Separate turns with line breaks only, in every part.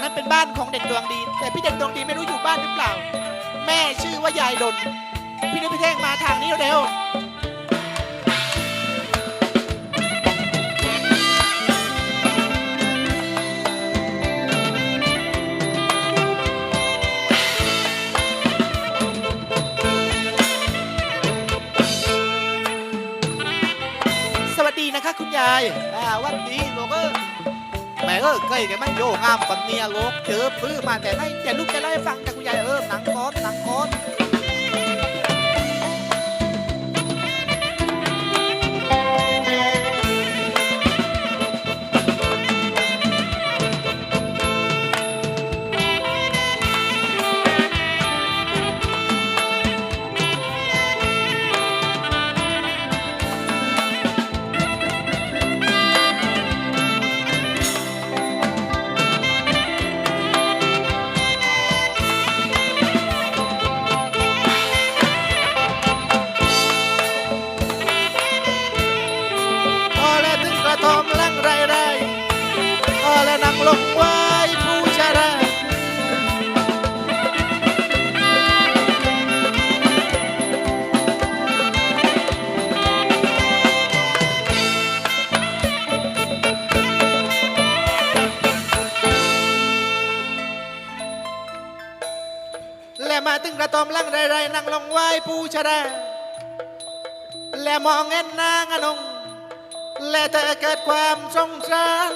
านหลังนั้นเป็นบ้านของเด่นดวงดี แต่พี่เด่นดวงดีไม่รู้อยู่บ้านหรือเปล่า แม่ชื่อว่ายายดนพี่นุ้ยพี่เท่งมาทางนี้เร็วสวัสดีนะคะ คุณยายอ่าวันดีโลกเอ แม่เออเคยแกมันโยงามปันเนียโลกเจอพื้มาแต่ไหนแต่ลูกจะเล่าให้ฟังแต่คุณยายเออหนังกอนหนังกอน กระตอมลังไรไรนั่งลงไหวปูชาดาและมองเห็นนางอนงและเธอเกิดความสงสาร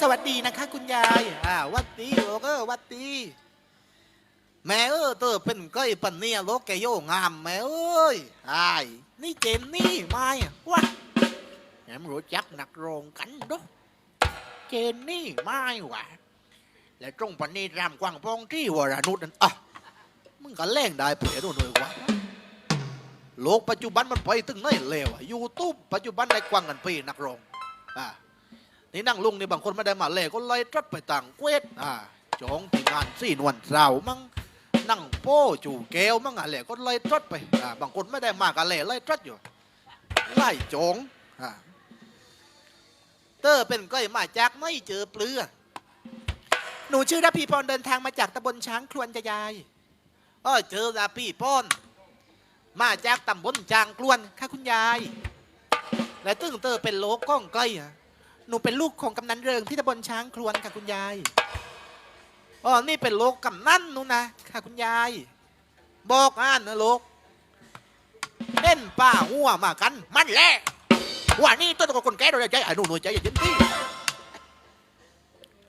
สวัสดีนะคะคุณยายอ่าวัดดีโลกเออวัดดีแม่เออเธอเป็นก้อยปันเนี่ยโลกแกโยงามแม่เอ้ยไอ้นี่เจนนี่ไม่วะแหมรู้จักนักโรงกันด้วยเจนนี่ไม่วะ และตรงปันนี้รำกวางปองที่วรานุษย์นั่นอะมึงก็เล่งได้เปลี่ยนหน่อยวะโลกปัจจุบันมันไปถึงไหนเลวอะยูทูบปัจจุบันได้กว้างกันปีนักร้องอะนี่นั่งลุงนี่บางคนไม่ได้มาเล่ก็ไล่ตรัดไปต่างเวทอะจองที่งานสี่นวลเสาร์มั่งนั่งโป้จูแก้วมั่งอะไรก็ไล่ตรัดไปอะบางคนไม่ได้มากันเล่ไล่รัดอยู่ไล่จองอะเตอร์เป็นก้อยมาจากไม่เจอเปลือ หนูชื่อระพีพรเดินทางมาจากตำบลช้างครวนจะยายเออเจอระพีพรมาจากตำบลจางครวนค่ะคุณยาย และตึ้งเตอเป็นโลกก้องก้อยอะหนูเป็นลูกของกำนันเริงที่ตำบลช้างครวนค่ะคุณยายอ๋อนี่เป็นโลกกำนันหนูนะค่ะคุณยาย บอกอ่านนะโลกเล่นป้าหัวมากัน มันแหละว่านี่ต้นกับคนแก่เราใจไอ้หนูหนูใจอย่าเย็นที่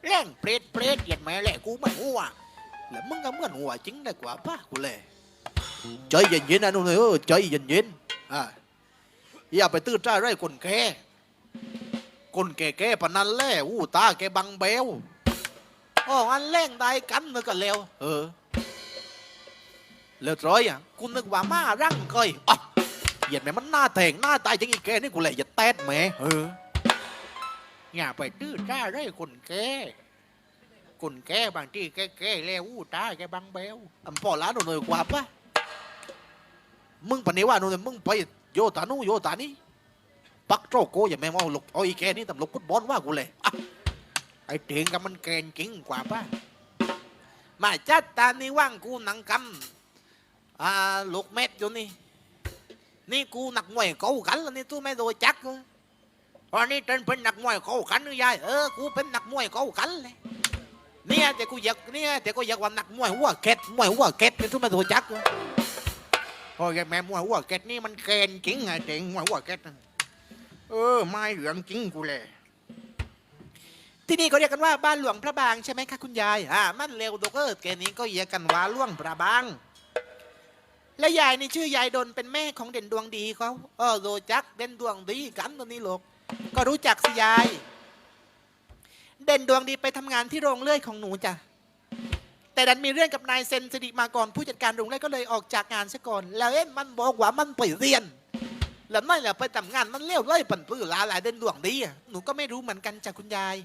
แรงเปรตเปรตเหยียดแม่แหละกูไม่หัวแล้วมึงก็เหมือนหัวจริงได้กว่าป้ากูเลยใจเย็นๆนะนุ่นเออใจเย็นๆอ่าอย่าไปตื้อจ้าไรคนแก่คนแก่ๆปนันแล่อู้ตาแกบังเบลอ๋ออันแรงได้กันนึกกันแล้ว เออเลือดร้อยอะกูนึกว่ามารั่งก้อยอะเหยียดแม่มันหน้าแทงหน้าตายจริงอีแกนี่กูเลยอย่าแตดแม่เออ อย่าไปตื้อจ้าได้คนแก่คนแก่บางที่แก่แก่ๆแล้วอู้ตาแกบังเบลอำพ่อร้านหน่อยกว่าปะมึงปะนี้ว่าหน่อยมึงไปโยตานู่โยตานี่ปักโจโกอย่าแม่งว่าหลกเอาอีแกนี่ตำลกกุดบอลว่ากูเลยอะไอ้เถียงกับมันแกนจริงกว่าปะมาจัดตานี่ว่างกูหนังกำอ่าลูกเม็ดอยู่นี่ นี่กูหนักมวยเก่ากันแล้วนี่ตู้ไม่โดนจักเลย อนนี้เต้นเป็นนักมวยเขาขันหรือยายเออกูเป็นนักมวยเขาขันเลยเนี่ยแต่กูอยากเนี่ยแต่กูอยากว่านักมวยหัวเก็ดมวยหัวเก็ดนี่ทุกมาตัวจักเลยโอ้ยแม่มวยหัวเก็ดนี่มันเกณฑ์จริงไงเจ๋งมวยหัวเก็ดเออไม่เหลืองจริงกูเลยที่นี่เขาเรียกกันว่าบ้านหลวงพระบางใช่ไหมคะคุณยายอ่ามันเร็วดกเออแกนี้ก็เรียกกันว่าหลวงพระบาง และยายนี่ชื่อยายดนเป็นแม่ของเด่นดวงดีเขาเออโดจักเด่นดวงดีกันตัวนี้ลูก ก็รู้จักสิยาย เด่นดวงดีไปทำงานที่โรงเลื่อยของหนูจ้ะแต่ดันมีเรื่องกับนายเซนสิริมาก่อนผู้จัดการโรงเลื่อยก็เลยออกจากงานซะก่อน แล้วเอ๊ะมันบอกว่ามันไปเรียน แล้วนั่นแหละไปทำงานมันเลี้ยวไล่ปั่นปื้อลาหลายเด่นดวงดีอะหนูก็ไม่รู้เหมือนกันจ้ะคุณยาย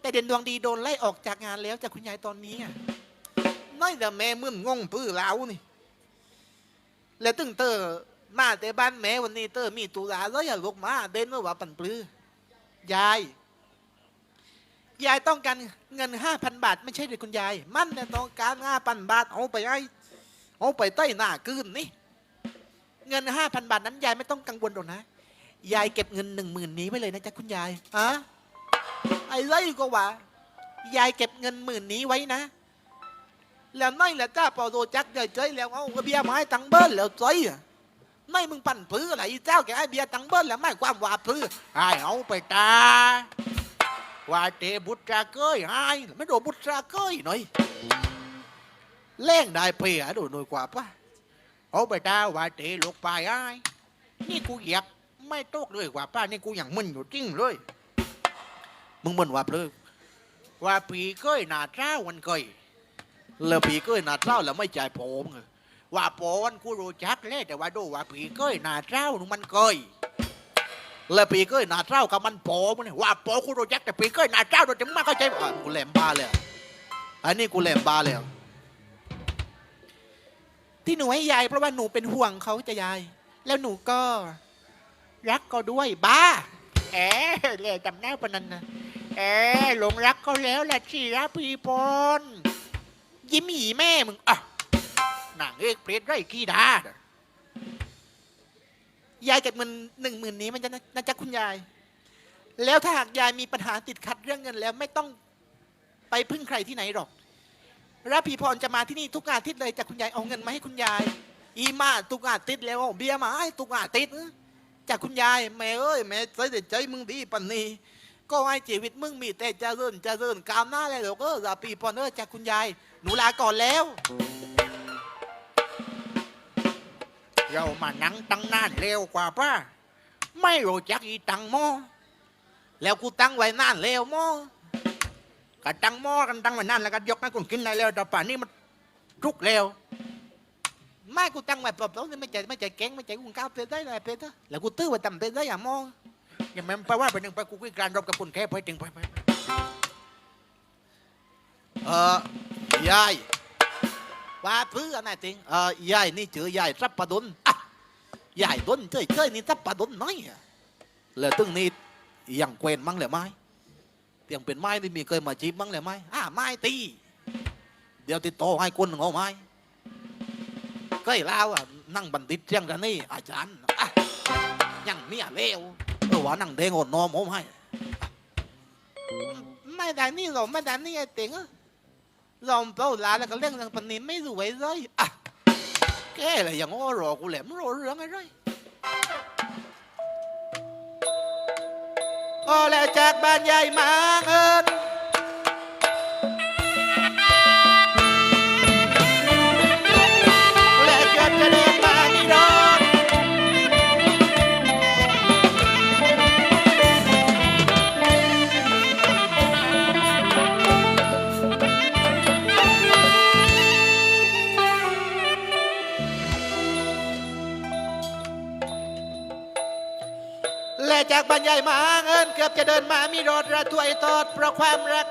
แต่เด่นดวงดีโดนไล่ออกจากงานแล้วจ้ะคุณยายตอนนี้อะนั่นแหละแม่มึนงงปื้อลาวนี่ แล้วตึงเตอ มาแต่บ้านแม่วันนี้เตอมีตุลาแล้วอย่าลกมาเด่นว่าว่าปันปลื้อยาย ยายต้องการเงินห้าพันบาท ไม่ใช่เลยคุณยาย มันเนี่ต้องการห้าพันบาทเอาไปไอ้เอาไปใต้หน้าคืนนี่เงินห้าพันบาทนั้นยายไม่ต้องกังวลหรอกนะ ยายเก็บเงินหนึ่งหมื่นนี้ไว้เลยนะจ๊ะคุณยายฮะไอ้ไรก็ว่า ยายเก็บเงินหมื่นนี้ไว้นะแล้วน้อยแหละจ้าเปาโดจักเดี๋ยวเจ้ยแล้วเอากระเบียร์มาให้ตังเบิ้ลแล้วเจ้อะ ไม่มึงปั่นพื้ออะไรอีเจ้าแกไอเบียร์ตังเบิ้ลแล้วไม่ความว่าพื้อไอ้เอาไปตาว่าเตบุตราเกยไอ้ไม่โดนบุตราเกยหน่อยเล่งได้เพียดูหน่อยกว่าปะเอาไปตาว่าเตลูกไปไอ้นี่กูอยากไม่ตกเลยกว่าป้านี่กูอย่างมึนอยู่จริงเลยมึงมึนว่าเพลอว่าปีเกยหนาเจ้าวันเกยแล้วปีเกยหนาเจ้าแล้วไม่จ่ายผมไง ว่าปอนกูรู้จักเลยแต่ว่าดูว่าปีเกยหนาเจ้านึงมันเกยแล้วปีเกยหนาเจ้ากับมันโปมันเนี่ยว่าโปกูรู้จักแต่ปีเกยหนาเจ้าเราจะไม่เข้าใจอะกูแหลมบ้าเลยอันนี้กูแหลมบ้าเลยที่หนูให้ยายเพราะว่าหนูเป็นห่วงเขาจะยาย แล้วหนูก็ รักก็ด้วยบ้าแอบเลยจำแนวปานนันนะแอบหลงรักเขาแล้วแหละชีระพีพรยิ้มหีแม่มึงอะ นางเอกเพลดไรขี้ดาน่ะยายเก็บเงินหนึ่งหมื่นนี้มันจะนะนะจ๊ะคุณยาย แล้วถ้าหากยายมีปัญหาติดขัดเรื่องเงินแล้วไม่ต้องไปพึ่งใครที่ไหนหรอกรับพีพรจะมาที่นี่ทุกอาทิตย์เลยจากคุณยายเอาเงินมาให้คุณยาย อีมาทุกอาทิตย์แล้วเอาเบียร์มาให้ทุกอาทิตย์นะจากคุณยายแม่เอ้ยแม่ใจเด็ดใจมึงดีปันนี้ก็ให้ชีวิตมึงมีแต่เจะเริ่จะเริ่ก้าวหน้าเลยหรอกเออรับพีพรเออจากคุณยายหนูลาก่อนแล้ว เรามานั่งตั้งนานเร็วกว่าป้า ไม่รู้จักอีตังหมแล้วกูตั้งไว้นานแล้วหมก็ตั้งหมกันตั้งไว้นานแล้วก็ยกให้คนกินได้แล้วแต่ป่านนี้มันทุกแล้วไม่กูตั้งไว้ปรับแล้วนี่ไม่ใจไม่ใจแก๊งไม่ใจกูก้าวเพลได้เลยเพลเถอะแล้วกูตื้อไว้ต่ำเพลได้อย่างหมอย่างแม่นไปว่าไปหนึ่งไปกูคุยการรบกับคนแค่ไปถึงไปไปไปเออยาย ว่าเพื่ออะไรติงเอ่อยายนี่เจอยายซับปะดนอะยายดนเจยเจยนี่ซับปะดนน้อยอะแล้วตึงนี่ยังเกวนมั้งเลยไหมยังเป็นไม้ที่มีเคยมาจีบมั้งเลยไหมอ่าไม้ตี เดี๋ยวติดต่อให้คนงอไม้ก็ไอ้ลาวอะนั่งบันทิตเชียงกันนี่อาจารย์อะยังเมียเลวเออว่านั่งเด้งอ่อนอมเอาให้ไม่ได้นี่หรอกไม่ได้นี่ไอ้ติงอะ ลองเป้าลาแล้วก็เรื่องทางปนินไม่รวยเลยอะแกอะไรอย่างง้อรอกูแหลมรอเรื่องอะไรพอแล้วจากบ้านใหญ่มาเอิ จากบ้านใหญ่มาเงินเกือบจะเดินมามีรถระถวยตอดเพราะความรัก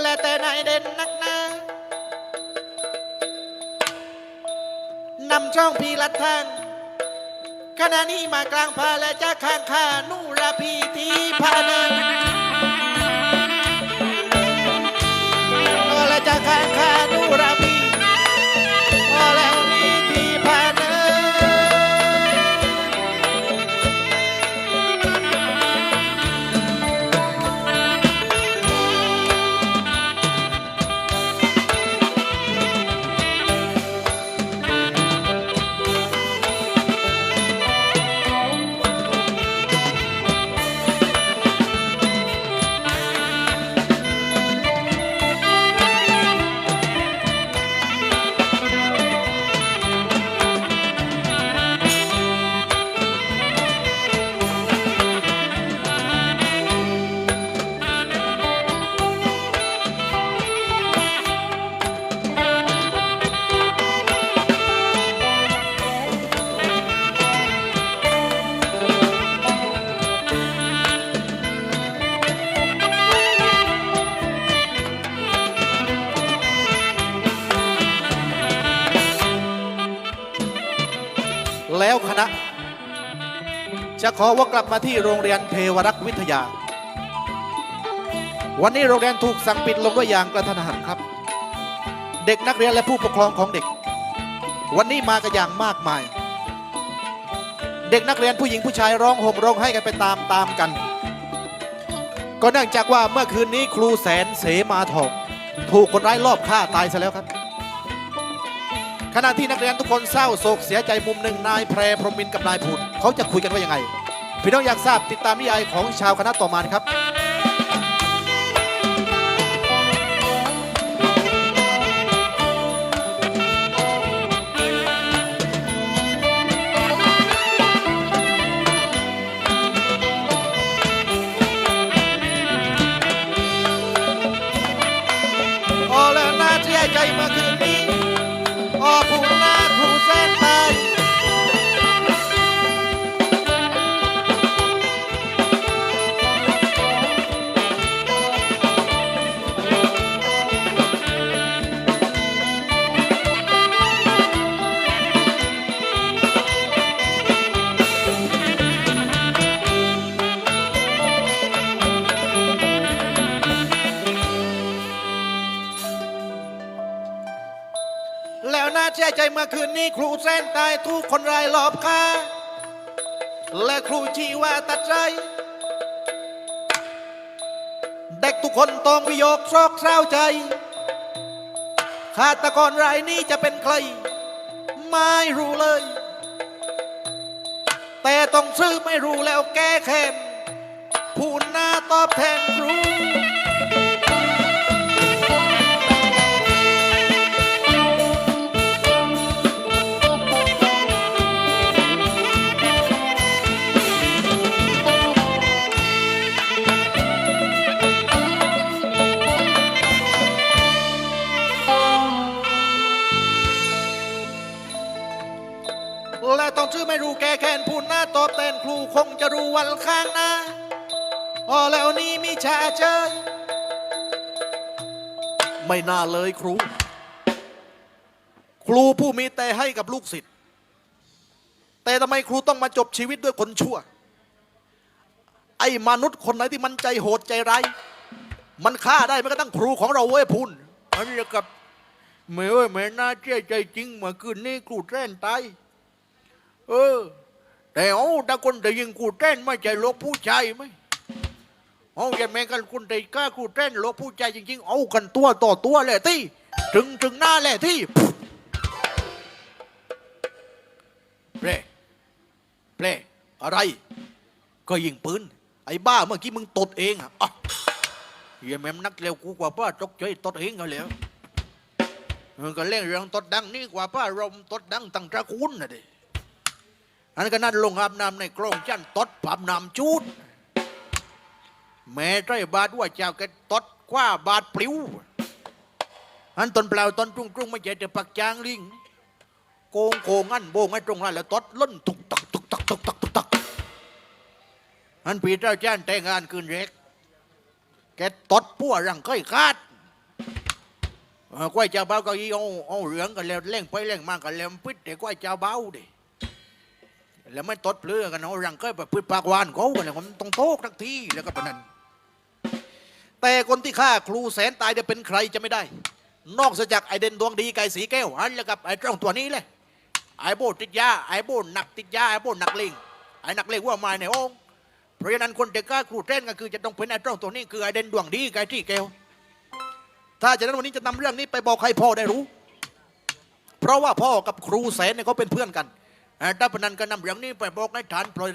และแต่นายเด่นนักหนานำช่องพีลัดทางขณะนี้มากลางพาและจากข้างข้านูราพีทีพาเนิน จะขอว่ากลับมาที่โรงเรียนเทวรักษ์วิทยา วันนี้โรงเรียนถูกสั่งปิดลงด้วยอย่างกระทันหันครับ เด็กนักเรียนและผู้ปกครองของเด็ก วันนี้มากันอย่างมากมาย เด็กนักเรียนผู้หญิงผู้ชายร้องห่มร้องไห้กันไปตามตามกัน ก็เนื่องจากว่าเมื่อคืนนี้ครูแสนเสมาทองถูกคนร้ายลอบฆ่าตายซะแล้วครับขณะที่นักเรียนทุกคนเศร้าโศกเสียใจมุมหนึ่งนายแพรพรมินกับนายพูนเขาจะคุยกันว่ายังไง พี่น้องอยากทราบติดตามนิยายของชาวคณะต่อมาครับ คืนนี้ครูแสนตายถูกคนรายลอบฆ่าและครูชีว่าตัดใจเด็กทุกคนต้องวิโยกโศกเศร้าใจฆาตกรรายนี้จะเป็นใคร ไม่รู้เลย แต่ต้องซื้อไม่รู้แล้วแก้แค้นผู้หน้าตอบแทนครู ไม่น่าเลยครู ครูผู้มีแต่ให้กับลูกศิษย์แต่ทำไมครูต้องมาจบชีวิตด้วยคนชั่ว ไอ้มนุษย์คนไหนที่มันใจโหดใจร้ายมันฆ่าได้ไม่กระทั่งครูของเราเว้ยพูนอันนี้กับเมื่อเมื่อน่าเชื่อใจจริงเมื่อคืนนี้ครูแทนตายเออแต่เอาถ้าคนแต่ยิงกูเต้นไม่ใช่โลกผู้ชายไหม เอาอย่าแม่งกันคนแต่กล้ากูเต้นโลกผู้ชายจริง ๆ เอากันตัวต่อตัวเลยที่ถึงถึงหน้าเลยที่เปรเปรอะไร ก็ยิงปืน ไอ้บ้าเมื่อกี้มึงตดเองอะอะเหี้ยแม่มนักเร็วกูกว่าป้าตกใจตดเองกันแล้วมันก็เล่นเรื่องตดดังนี่กว่าป้ารมตดดังตั้งตระกูลนะดิอันก็นั่นลงอาบน้ำในกรงจันตดผับน้ำจูด แม่ใจบาดว่าเจ้าแกตดคว้าบาดปลิวอันตนเปล่าตนจุ้งจุ้งไม่ใช่แต่ปักจางลิงโกงโกงอันโบงไอ้ตรงนั้นแล้วตดล้นตุกตักตุกตักตุกตักตุกตักอันปีเจ้าจ้านแต่งงานคืนเร็กแกตดพั่วรังก้อยคาดก้อยเจ้าเบ้าก็อีเอาเอาเหลืองกันแล้วเล่งไปเล่งมากันแล้วปิดแต่ก้อยเจ้าเบ้าดิแล้วไม่ตดเปลือกันเอารังก็แบบพืชปากวานเขาเนี่ยผมต้องโต๊ะทักทีแล้วก็ปนั้น แต่คนที่ฆ่าครูแสนตายจะเป็นใครจะไม่ได้ นอกจากไอเดนดวงดีไก่สีแก้วอันแล้วกับไอ้เจ้าตัวนี้เลยไอโบติดยาไอโบหนักติดยาไอโบหนักเลงไอหนักเลงว่ามาในองค์เพราะฉะนั้นคนที่ฆ่าครูเต้นก็คือจะต้องเป็นไอ้เจ้าตัวนี้คือไอเดนดวงดีไก่ที่แก้วถ้าจากนั้นวันนี้จะนำเรื่องนี้ไปบอกให้พ่อได้รู้ เพราะว่าพ่อกับครูแสนเนี่ยเขาเป็นเพื่อนกันอ่าถ้าพนันก็นำเรื่องนี้ไปบอกในฐานปล่อย